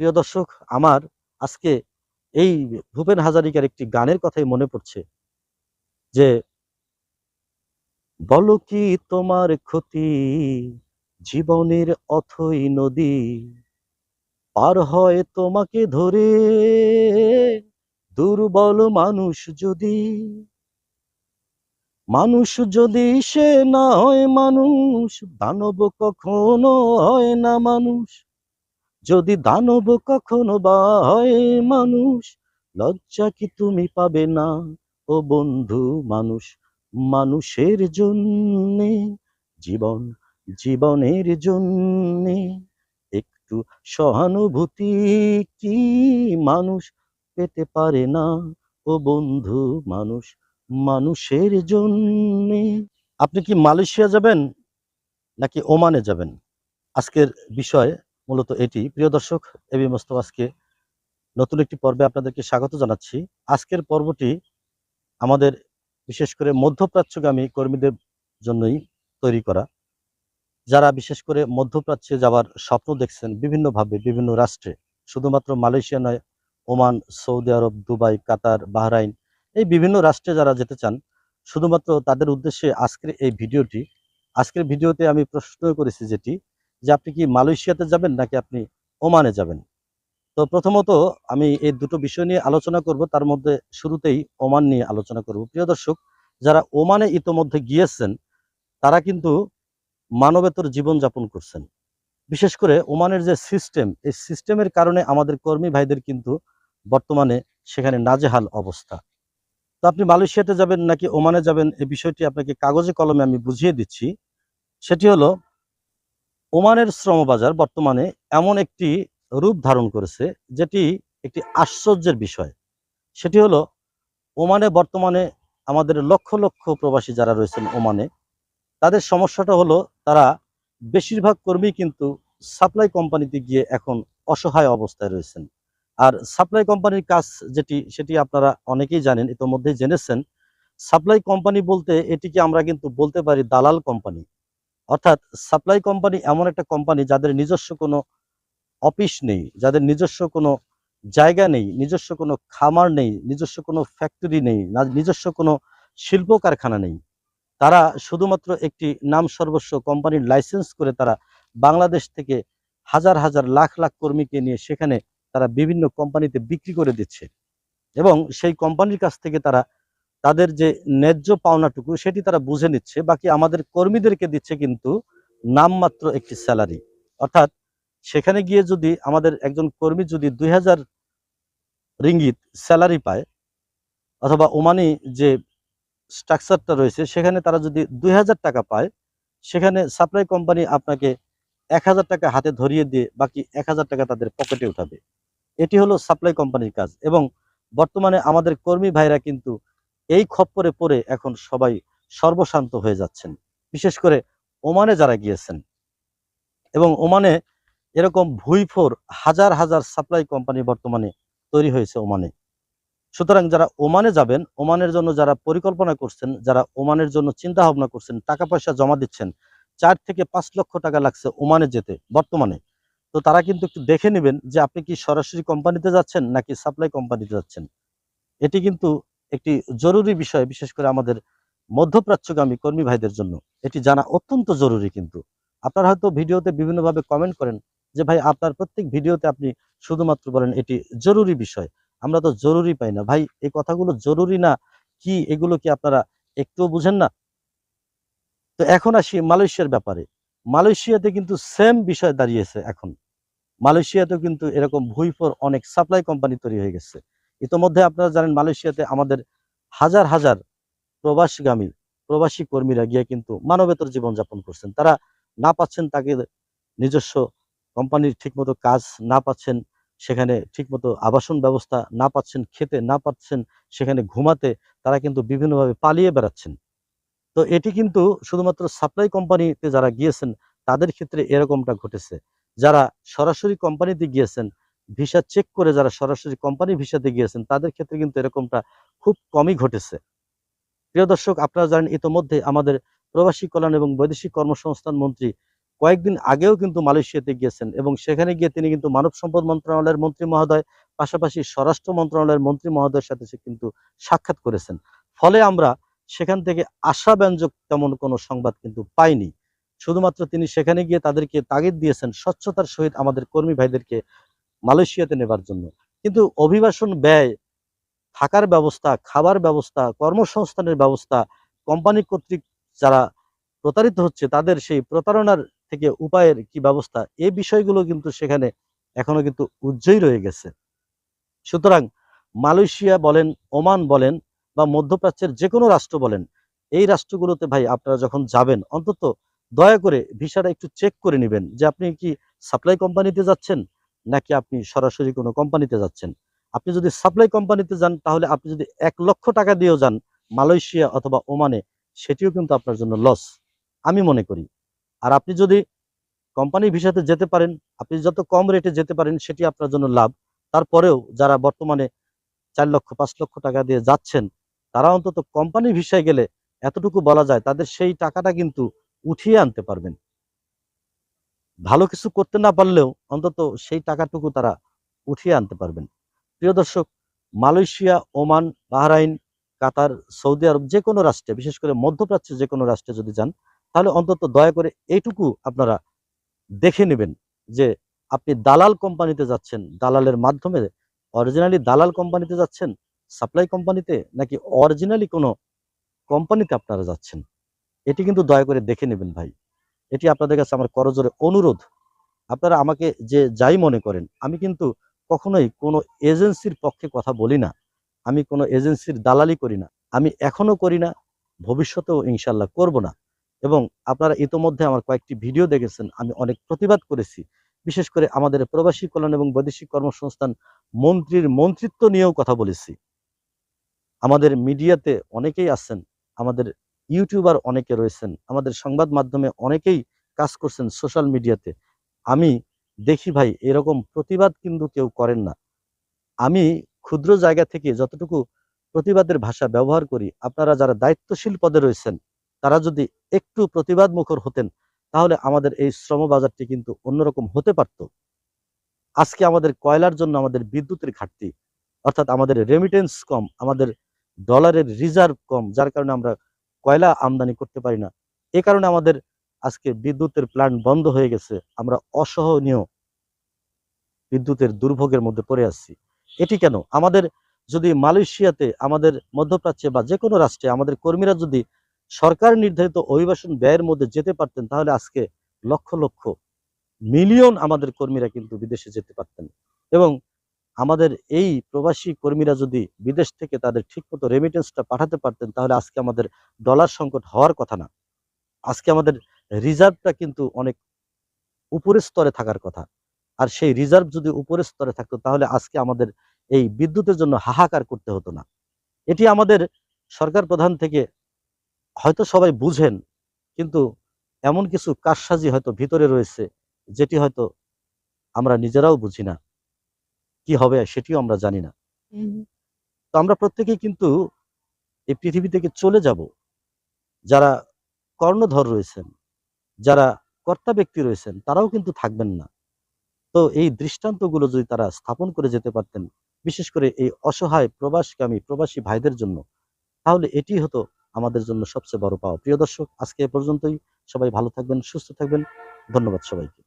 প্রিয় দর্শক, আমার আজকে এই ভূপেন হাজারিকার একটি গানের কথাই মনে পড়ছে যে, বলো কি তোমার ক্ষতি জীবনের অথই নদী পার হয় তোমাকে ধরে? দুর্বল মানুষ যদি মানুষ যদি সে না হয় মানুষ, দানব কখনো হয় না মানুষ। যদি দানব কখনো বা হয় মানুষ, লজ্জা কি তুমি পাবে না? ও বন্ধু মানুষ, মানুষের জন্যে, জীবন জীবনের জন্যে, একটু সহানুভূতি কি মানুষ পেতে পারে না? ও বন্ধু মানুষ, মানুষের জন্যে। আপনি কি মালয়েশিয়া যাবেন নাকি ওমানে যাবেন? আজকের বিষয় মূলত এটি। প্রিয় দর্শক এবি মোস্তফা আজকে নতুন একটি পর্বে আপনাদেরকে স্বাগত জানাচ্ছি। আজকের পর্বটি আমাদের বিশেষ করে মধ্যপ্রাচ্যগামী কর্মীদের জন্যই তৈরি করা। যারা বিশেষ করে মধ্যপ্রাচ্যে যাওয়ার স্বপ্ন দেখছেন বিভিন্নভাবে, বিভিন্ন রাষ্ট্রে, শুধুমাত্র মালয়েশিয়া নয়, Oman, Saudi Arab, Dubai, Qatar, Bahrain, এই বিভিন্ন রাষ্ট্রে যারা যেতে চান, শুধুমাত্র তাদের উদ্দেশ্যে আজকের এই ভিডিওটি, আজকের ভিডিওতে আমি প্রশ্ন করেছি যেটি যে আপনি কি মালয়েশিয়াতে যাবেন নাকি আপনি ওমানে যাবেন? তো প্রথমত আমি এই দুটো বিষয় নিয়ে আলোচনা করব, তার মধ্যে শুরুতেই ওমান নিয়ে আলোচনা করব। প্রিয় দর্শক, যারা ওমানে ইতোমধ্যে গিয়েছেন, তারা কিন্তু মানবেতর জীবনযাপন করছেন। বিশেষ করে ওমানের যে সিস্টেম, এই সিস্টেমের কারণে আমাদের কর্মী ভাইদের কিন্তু বর্তমানে সেখানে নাজেহাল অবস্থা। তো আপনি মালয়েশিয়াতে যাবেন নাকি ওমানে যাবেন এই বিষয়টি আপনাকে কাগজে কলমে আমি বুঝিয়ে দিচ্ছি। সেটি হলো ওমানের শ্রমবাজার বর্তমানে এমন একটি রূপ ধারণ করেছে, যেটি একটি আশ্চর্যের বিষয়। সেটি হলো, ওমানে বর্তমানে আমাদের লক্ষ লক্ষ প্রবাসী যারা রয়েছেন ওমানে, তাদের সমস্যাটা হলো, তারা বেশিরভাগ কর্মী কিন্তু সাপ্লাই কোম্পানিতে গিয়ে এখন অসহায় অবস্থায় রয়েছেন। আর সাপ্লাই কোম্পানির কাজ যেটি, সেটি আপনারা অনেকেই জানেন, ইতোমধ্যেই জেনেছেন। সাপ্লাই কোম্পানি বলতে, এটিকে আমরা কিন্তু বলতে পারি দালাল কোম্পানি। অর্থাৎ সাপ্লাই কোম্পানি এমন একটা কোম্পানি যাদের নিজস্ব কোনো অফিস নেই, যাদের নিজস্ব কোনো জায়গা নেই, নিজস্ব কোনো খামার নেই, নিজস্ব কোনো ফ্যাক্টরি নেই নিজস্ব কোনো শিল্প কারখানা নেই, তারা শুধুমাত্র একটি নাম সর্বস্ব কোম্পানির লাইসেন্স করে তারা বাংলাদেশ থেকে হাজার হাজার লাখ লাখ কর্মীকে নিয়ে সেখানে তারা বিভিন্ন কোম্পানিতে বিক্রি করে দিচ্ছে। এবং সেই কোম্পানির কাছ থেকে তারা তাদের যে ন্যায্য পাওনাটুকু সেটি তারা বুঝে নিচ্ছে, বাকি আমাদের কর্মীদেরকে দিচ্ছে কিন্তু নামমাত্র একটি স্যালারি। অর্থাৎ সেখানে গিয়ে যদি আমাদের একজন কর্মী যদি দুই হাজার রিঙ্গিত স্যালারি পায় অথবা ওমানি যে স্ট্রাকচারটা রয়েছে, সেখানে তারা যদি দুই হাজার টাকা পায়, সেখানে সাপ্লাই কোম্পানি আপনাকে এক হাজার টাকা হাতে ধরিয়ে দিয়ে বাকি এক হাজার টাকা তাদের পকেটে উঠাবে। এটি হলো সাপ্লাই কোম্পানির কাজ এবং বর্তমানে আমাদের কর্মী ভাইরা কিন্তু এই খপ্পরে পড়ে এখন সবাই সর্বশান্ত হয়ে যাচ্ছেন। বিশেষ করে ওমানে যারা গিয়েছেন। এবং ওমানে এরকম ভুইফোর হাজার হাজার সাপ্লাই কোম্পানি বর্তমানে তৈরি হয়েছে ওমানে। সুতরাং যারা ওমানে যাবেন, ওমানের জন্য যারা পরিকল্পনা করছেন, যারা ওমানের জন্য চিন্তা ভাবনা করছেন টাকা পয়সা জমা দিচ্ছেন, চার থেকে পাঁচ লক্ষ টাকা লাগছে ওমানে যেতে বর্তমানে। তো তারা কিন্তু একটু দেখে নেবেন যে আপনি কি সরাসরি কোম্পানিতে যাচ্ছেন নাকি সাপ্লাই কোম্পানিতে যাচ্ছেন। এটি কিন্তু একটি জরুরি বিষয়, বিশেষ করে আমাদের মধ্যপ্রাচ্যগামী কর্মী ভাইদের জন্য। এটি জানা অত্যন্ত জরুরি কিন্তু। আপনারা হয়তো ভিডিওতে বিভিন্নভাবে কমেন্ট করেন যে, ভাই, আপনার প্রত্যেক ভিডিওতে আপনি শুধুমাত্র বলেন এটি জরুরি বিষয়। আমরা তো জরুরি পাই না। ভাই, এই কথাগুলো জরুরি না? কি এগুলো কি আপনারা একটুও বুঝেন না? তো এখন আসি মালয়েশিয়ার ব্যাপারে। মালয়েশিয়াতে কিন্তু সেম বিষয় দাঁড়িয়েছে এখন। মালয়েশিয়াতেও কিন্তু এরকম ভুইফোর অনেক সাপ্লাই কোম্পানি তৈরি হয়ে গেছে। ইতোমধ্যে আপনারা জানেন মালয়েশিয়াতে আমাদের হাজার হাজার প্রবাসীগামী, প্রবাসী কর্মীরা গিয়ে কিন্তু মানবেতর জীবনযাপন করছেন। তারা না পাচ্ছেন তাকে নিজস্ব কোম্পানির ঠিকমতো কাজ না পাচ্ছেন, সেখানে ঠিকমতো আবাসন ব্যবস্থা না পাচ্ছেন, খেতে না পাচ্ছেন, সেখানে ঘুমাতে তারা কিন্তু বিভিন্নভাবে পালিয়ে বেড়াচ্ছেন। তো এটি কিন্তু শুধুমাত্র সাপ্লাই কোম্পানিতে যারা গিয়েছেন, তাদের ক্ষেত্রে এরকমটা ঘটেছে। যারা সরাসরি কোম্পানিতে গিয়েছেন ভিসা চেক করে যারা সরাসরি কোম্পানি ভিসাতে গিয়েছেন, তাদের ক্ষেত্রে কিন্তু এরকমটা খুব কমই ঘটেছে। প্রিয় দর্শক, আপনারা জানেন ইতোমধ্যে আমাদের প্রবাসী কল্যাণ এবং বৈদেশিক কর্মসংস্থান মন্ত্রী কয়েকদিন আগেও কিন্তু মালয়েশিয়াতে গিয়েছেন এবং সেখানে গিয়ে তিনি কিন্তু মানব সম্পদ মন্ত্রণালয়ের মন্ত্রী মহোদয়, পাশাপাশি স্বরাষ্ট্র মন্ত্রণালয়ের মন্ত্রী মহোদয়ের সাথে সে কিন্তু সাক্ষাৎ করেছেন। ফলে আমরা সেখান থেকে আশাব্যঞ্জক তেমন কোনো সংবাদ কিন্তু পাইনি। শুধুমাত্র তিনি সেখানে গিয়ে তাদেরকে তাগিদ দিয়েছেন, স্বচ্ছতার সহিত আমাদের কর্মী ভাইদেরকে মালয়েশিয়াতে নেবার জন্য। কিন্তু অভিবাসন ব্যয়, থাকার ব্যবস্থা, খাবার ব্যবস্থা, কর্মসংস্থানের ব্যবস্থা, কোম্পানি কর্তৃক যারা প্রতারিত হচ্ছে, তাদের সেই প্রতারণার থেকে উপায়ের কি ব্যবস্থা এই বিষয়গুলো কিন্তু সেখানে এখনও কিন্তু উজ্জ্বই রয়ে গেছে। সুতরাং মালয়েশিয়া বলেন, ওমান বলেন বা মধ্যপ্রাচ্যের যে কোনো রাষ্ট্র বলেন, এই রাষ্ট্রগুলোতে ভাই আপনারা যখন যাবেন, অন্তত দয়া করে ভিসাটা একটু চেক করে নেবেন যে আপনি কি সাপ্লাই কোম্পানিতে যাচ্ছেন? নাকি আপনি সরাসরি কোনো কোম্পানিতে যাচ্ছেন? আপনি যদি সাপ্লাই কোম্পানিতে যান, তাহলে আপনি যদি এক লক্ষ টাকা দিয়েও যান, মালয়েশিয়া অথবা ওমানে, সেটিও কিন্তু আপনার জন্য লস আমি মনে করি। আর আপনি যদি কোম্পানি ভিসাতে যেতে পারেন, আপনি যত কম রেটে যেতে পারেন, সেটি আপনার জন্য লাভ। তারপরেও যারা বর্তমানে চার লক্ষ, পাঁচ লক্ষ টাকা দিয়ে যাচ্ছেন, তারা অন্তত কোম্পানি ভিসায় গেলে, এতটুকু বলা যায়, তাদের সেই টাকাটা কিন্তু উঠিয়ে আনতে পারবেন। ভালো কিছু করতে না পারলেও অন্তত সেই টাকাটুকু তারা উঠিয়ে আনতে পারবেন। প্রিয় দর্শক, Malaysia, Oman, Bahrain, Qatar, Saudi Arab যে কোনো রাষ্ট্রে, বিশেষ করে মধ্যপ্রাচ্যের যে কোনো রাষ্ট্রে যদি যান, তাহলে অন্তত দয়া করে এইটুকু আপনারা দেখে নেবেন যে আপনি দালাল কোম্পানিতে যাচ্ছেন, দালালের মাধ্যমে অরিজিনালি দালাল কোম্পানিতে যাচ্ছেন সাপ্লাই কোম্পানিতে, নাকি অরিজিনালি কোনো কোম্পানিতে আপনারা যাচ্ছেন। এটি কিন্তু দয়া করে দেখে নেবেন ভাই। এটি আপনাদের কাছে আমার করজোরে অনুরোধ। আপনারা আমাকে যে যাই মনে করেন, আমি কিন্তু কখনোই কোনো এজেন্সির পক্ষে কথা বলি না। আমি কোনো এজেন্সির দালালি করি না। আমি এখনও করি না, ভবিষ্যতেও ইনশাল্লাহ করব না। এবং আপনারা ইতোমধ্যে আমার কয়েকটি ভিডিও দেখেছেন, আমি অনেক প্রতিবাদ করেছি। বিশেষ করে আমাদের প্রবাসী কল্যাণ এবং বৈদেশিক কর্মসংস্থান মন্ত্রীর মন্ত্রিত্ব নিয়েও কথা বলেছি। আমাদের মিডিয়াতে অনেকেই আছেন, আমাদের ইউটিউবার অনেকে রয়েছেন, আমাদের সংবাদ মাধ্যমে অনেকেই কাজ করছেন সোশ্যাল মিডিয়াতে। আমি দেখি ভাই, এরকম প্রতিবাদ কিন্তু কেউ করেন না। আমি ক্ষুদ্র জায়গা থেকে যতটুকু প্রতিবাদের ভাষা ব্যবহার করি, আপনারা যারা দায়িত্বশীল পদে রয়েছেন, তারা যদি একটু প্রতিবাদ মুখর হতেন, তাহলে আমাদের এই শ্রম বাজারটি কিন্তু অন্যরকম হতে পারত। আজকে আমাদের কয়লার জন্য আমাদের বিদ্যুতের ঘাটতি, অর্থাৎ আমাদের রেমিটেন্স কম, আমাদের ডলারের রিজার্ভ কম, যার কারণে আমরা কয়লা আমদানি করতে পারি না। এ কারণে আমাদের আজকে বিদ্যুতের প্ল্যান্ট বন্ধ হয়ে গেছে। আমরা অসহনীয় বিদ্যুতের দুর্ভোগের মধ্যে পড়ে আসছি এটি কেন? আমাদের যদি মালয়েশিয়াতে, আমাদের মধ্যপ্রাচ্যে বা যে কোনো রাষ্ট্রে আমাদের কর্মীরা যদি সরকার নির্ধারিত অভিবাসন ব্যয়ের মধ্যে যেতে পারতেন, তাহলে আজকে লক্ষ লক্ষ মিলিয়ন আমাদের কর্মীরা কিন্তু বিদেশে যেতে পারতেন। এবং আমাদের এই প্রবাসী কর্মীরা যদি বিদেশ থেকে তাদের ঠিকমতো রেমিটেন্সটা পাঠাতে পারতেন, তাহলে আজকে আমাদের ডলার সংকট হওয়ার কথা না। আজকে আমাদের রিজার্ভটা কিন্তু অনেক উপরের স্তরে থাকার কথা। আর সেই রিজার্ভ যদি উপরের স্তরে থাকতো, তাহলে আজকে আমাদের এই বিদ্যুতের জন্য হাহাকার করতে হতো না। এটি আমাদের সরকার প্রধান থেকে হয়তো সবাই বুঝেন, কিন্তু এমন কিছু কারসাজি হয়তো ভিতরে রয়েছে, যেটি হয়তো আমরা নিজেরাও বুঝি না। কি হবে সেটিও আমরা জানি না। তো আমরা প্রত্যেকেই কিন্তু এই পৃথিবী থেকে চলে যাব। যারা কর্ণধর রয়েছেন যারা কর্তা ব্যক্তি রয়েছেন তারাও কিন্তু থাকবেন না। তো এই দৃষ্টান্তগুলো যদি তারা স্থাপন করে যেতে পারতেন বিশেষ করে এই অসহায় প্রবাসগামী প্রবাসী ভাইদের জন্য তাহলে এটি হতো আমাদের জন্য সবচেয়ে বড় পাওয়া। প্রিয় দর্শক আজকে এ পর্যন্তই। সবাই ভালো থাকবেন সুস্থ থাকবেন। ধন্যবাদ সবাইকে।